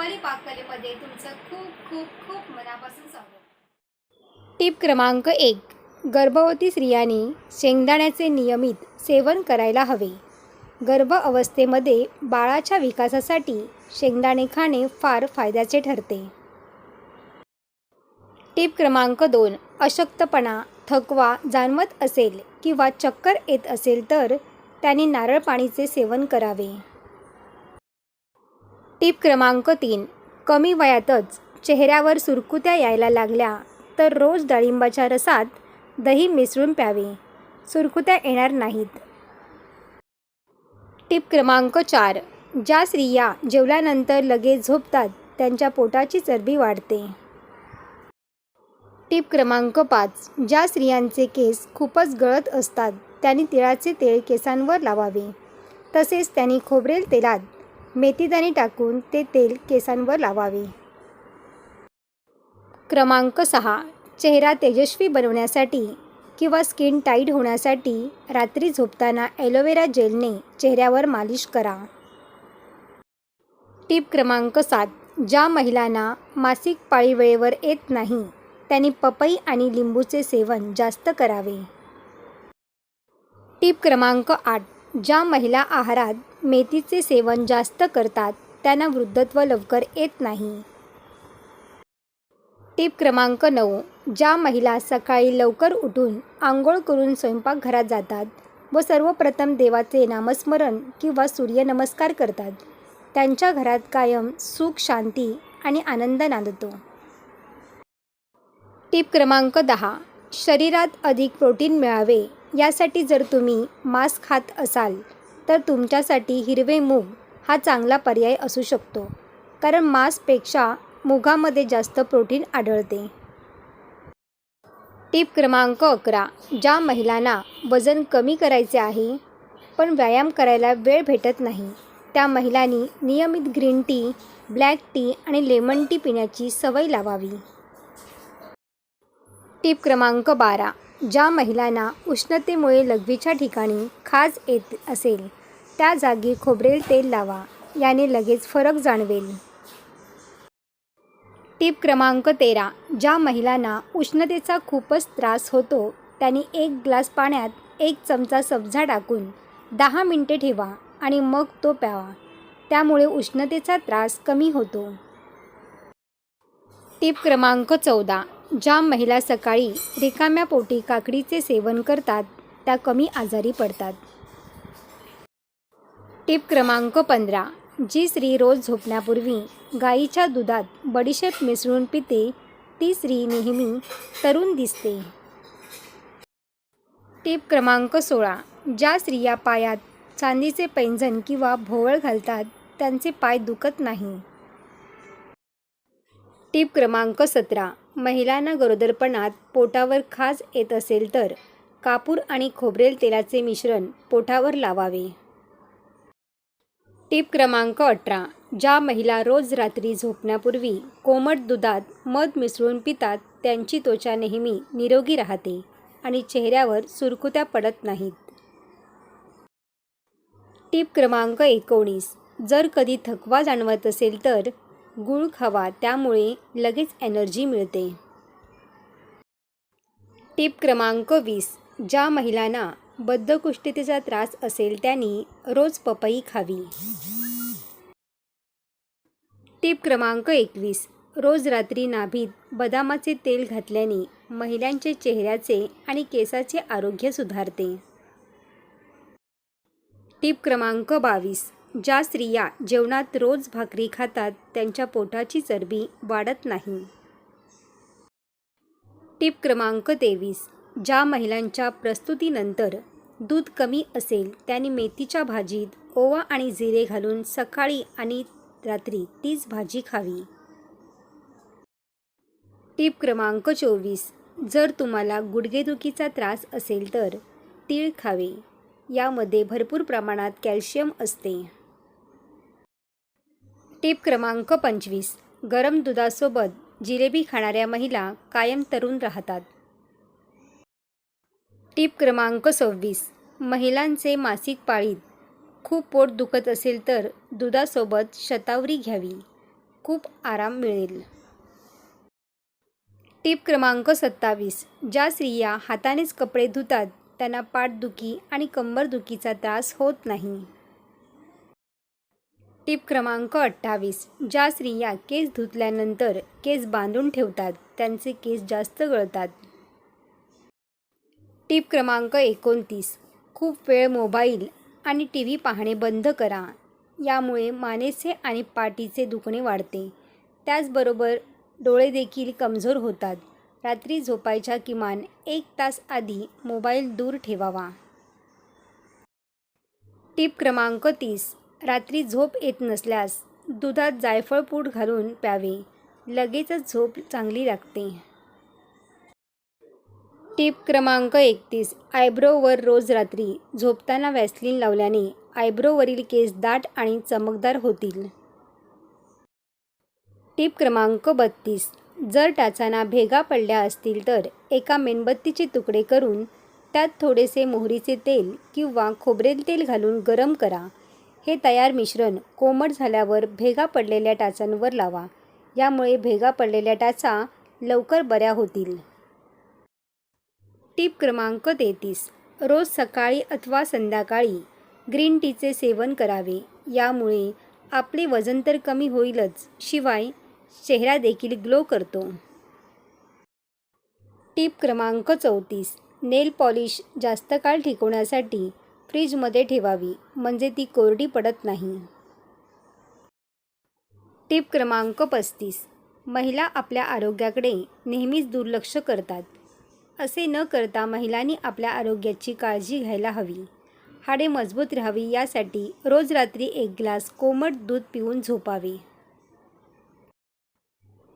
रुपाली पाककलेमध्ये तुमचं खूप खूप खूप मनापासून स्वागत. टीप क्रमांक एक. गर्भवती स्त्रियांनी शेंगदाण्याचे नियमित सेवन करायला हवे. गर्भ अवस्थेमध्ये बाळाच्या विकासासाठी शेंगदाणे खाणे फार फायद्याचे ठरते. टिप क्रमांक दोन. अशक्तपणा थकवा जाणवत असेल किंवा चक्कर येत असेल तर त्यांनी नारळ पाणीचे सेवन करावे. टीप क्रमांक तीन. कमी वयातच चेहऱ्यावर सुरकुत्या यायला लागल्या तर रोज डाळिंबाच्या रसात दही मिसळून प्यावे. सुरकुत्या येणार नाहीत. टीप क्रमांक चार. ज्या स्त्रिया जेवल्यानंतर लगेच झोपतात त्यांच्या पोटाची चरबी वाढते. टीप क्रमांक पाच. ज्या स्त्रियांचे केस खूपच गळत असतात त्यांनी तिळाचे तेल केसांवर लावावे. तसेच त्यांनी खोबरेल तेलात मेथीदाणे टाकून ते तेल केसांवर लावावे. क्रमांक सहा. चेहरा तेजस्वी बनवण्यासाठी किंवा स्किन टाईट होण्यासाठी रात्री झोपताना ॲलोवेरा जेलने चेहऱ्यावर मालिश करा. टीप क्रमांक सात. ज्या महिलांना मासिक पाळी वेळेवर येत नाही त्यांनी पपई आणि लिंबूचे सेवन जास्त करावे. टीप क्रमांक आठ. ज्या महिला आहारात मेथीचे सेवन जास्त करतात त्यांना वृद्धत्व लवकर येत नाही. टिप क्रमांक नऊ. ज्या महिला सकाळी लवकर उठून आंघोळ करून स्वयंपाकघरात जातात व सर्वप्रथम देवाचे नामस्मरण किंवा सूर्यनमस्कार करतात त्यांच्या घरात कायम सुख शांती आणि आनंद नांदतो. टीप क्रमांक दहा. शरीरात अधिक प्रोटीन मिळावे यासाठी जर तुम्ही मांस खात असाल तर तुमच्यासाठी हिरवे मूग हा चांगला पर्याय असू शकतो कारण मांसपेक्षा मुगामध्ये जास्त प्रोटीन आढळते. टीप क्रमांक अकरा ज्या महिलांना वजन कमी करायचे आहे पण व्यायाम करायला वेळ भेटत नाही त्या महिलांनी नियमित ग्रीन टी ब्लॅक टी आणि लेमन टी पिण्याची सवय लावावी. टीप क्रमांक बारा ज्या महिलांना उष्णतेमुळे लघवीच्या ठिकाणी खाज येत असेल त्या जागी खोबरेल तेल लावा याने लगेच फरक जाणवेल. टीप क्रमांक तेरा. ज्या महिलांना उष्णतेचा खूपच त्रास होतो त्यांनी एक ग्लास पाण्यात एक चमचा सब्जा टाकून दहा मिनटे ठेवा आणि मग तो प्यावा. त्यामुळे उष्णतेचा त्रास कमी होतो. टीप क्रमांक चौदा. ज्या महिला सकाळी रिकाम्या पोटी काकडीचे सेवन करतात त्या कमी आजारी पडतात. टीप क्रमांक पंधरा. जी स्त्री रोज झोपण्यापूर्वी गाईच्या दुधात बडीशेप मिसळून पिते ती स्त्री नेहमी तरुण दिसते. टिप क्रमांक सोळा. ज्या स्त्रिया पायात चांदीचे पैंजण किंवा भोवळ घालतात त्यांचे पाय दुखत नाही. टीप क्रमांक सतरा. महिलांना गरोदरपणात पोटावर खाज येत असेल तर कापूर आणि खोबरेल तेलाचे मिश्रण पोटावर लावावे. टिप क्रमांक अठरा. ज्या महिला रोज रात्री झोपण्यापूर्वी कोमट दुधात मध मिसळून पितात त्यांची त्वचा नेहमी निरोगी राहते आणि चेहऱ्यावर सुरकुत्या पडत नाहीत. टिप क्रमांक एकोणीस. जर कधी थकवा जाणवत असेल तर गूळ खावा त्यामुळे लगेच एनर्जी मिळते. टीप क्रमांक वीस. ज्या महिलांना बद्धकुष्ठतेचा त्रास असेल त्यांनी रोज पपई खावी. टीप क्रमांक एकवीस. रोज रात्री नाभीत बदामाचे तेल घातल्याने महिलांचे चेहऱ्याचे आणि केसाचे आरोग्य सुधारते. टीप क्रमांक बावीस. ज्या स्त्रिया जेवणात रोज भाकरी खातात त्यांच्या पोटाची चरबी वाढत नाही. टिप क्रमांक तेवीस. ज्या महिलांच्या प्रस्तुतीनंतर दूध कमी असेल त्यांनी मेथीच्या भाजीत ओवा आणि जिरे घालून सकाळी आणि रात्री तीच भाजी खावी. टिप क्रमांक चोवीस. जर तुम्हाला गुडघेदुखीचा त्रास असेल तर तीळ खावे. यामध्ये भरपूर प्रमाणात कॅल्शियम असते. टिप क्रमांक पंचवीस. गरम दुधासोबत जिलेबी खाणाऱ्या महिला कायम तरुण राहतात. टीप क्रमांक सव्वीस. महिलांचे मासिक पाळीत खूप पोट दुखत असेल तर दुधासोबत शतावरी घ्यावी. खूप आराम मिळेल. टिप क्रमांक सत्तावीस. ज्या स्त्रिया हातानेच कपडे धुतात त्यांना पाठदुखी आणि कंबरदुखीचा त्रास होत नाही. टिप क्रमांक अठ्ठावीस ज्या स्त्रिया केस धुतल्यानंतर केस बांधून ठेवतात त्यांचे केस जास्त गळतात. टीप क्रमांक एकोणतीस खूप वेळ मोबाईल आणि टी व्ही पाहणे बंद करा. यामुळे मानेचे आणि पाठीचे दुखणे वाढते. त्याचबरोबर डोळे देखील कमजोर होतात. रात्री झोपायच्या किमान एक तास आधी मोबाईल दूर ठेवावा. टीप क्रमांक तीस रात्री झोप येत नसल्यास दुधात जायफळ पूड घालून प्यावे. लगेचच झोप चांगली लागते. टीप क्रमांक एकतीस. आयब्रोवर रोज रात्री झोपताना वॅसलिन लावल्याने आयब्रोवरील केस दाट आणि चमकदार होतील. टीप क्रमांक बत्तीस. जर टाचांना भेगा पडल्या असतील तर एका मेणबत्तीचे तुकडे करून त्यात थोडेसे मोहरीचे तेल किंवा खोबरेल तेल घालून गरम करा. हे तयार मिश्रण कोमट झाल्यावर भेगा पडलेल्या टाचांवर लावा. यामुळे भेगा पडलेल्या टाचा लवकर बऱ्या होतील. टीप क्रमांक तेहतीस. रोज सकाळी अथवा संध्याकाळी ग्रीन टीचे सेवन करावे. यामुळे आपले वजन तर कमी होईलच शिवाय चेहरा देखील ग्लो करतो. टीप क्रमांक चौतीस. नेल पॉलिश जास्त काळ टिकवण्यासाठी फ्रीजमध्ये ठेवावी म्हणजे ती कोरडी पडत नाही. टिप क्रमांक पस्तीस. महिला आपल्या आरोग्याकडे नेहमीच दुर्लक्ष करतात. असे न करता महिलांनी आपल्या आरोग्याची काळजी घ्यायला हवी. हाडे मजबूत राहावी यासाठी रोज रात्री एक ग्लास कोमट दूध पिऊन झोपावे.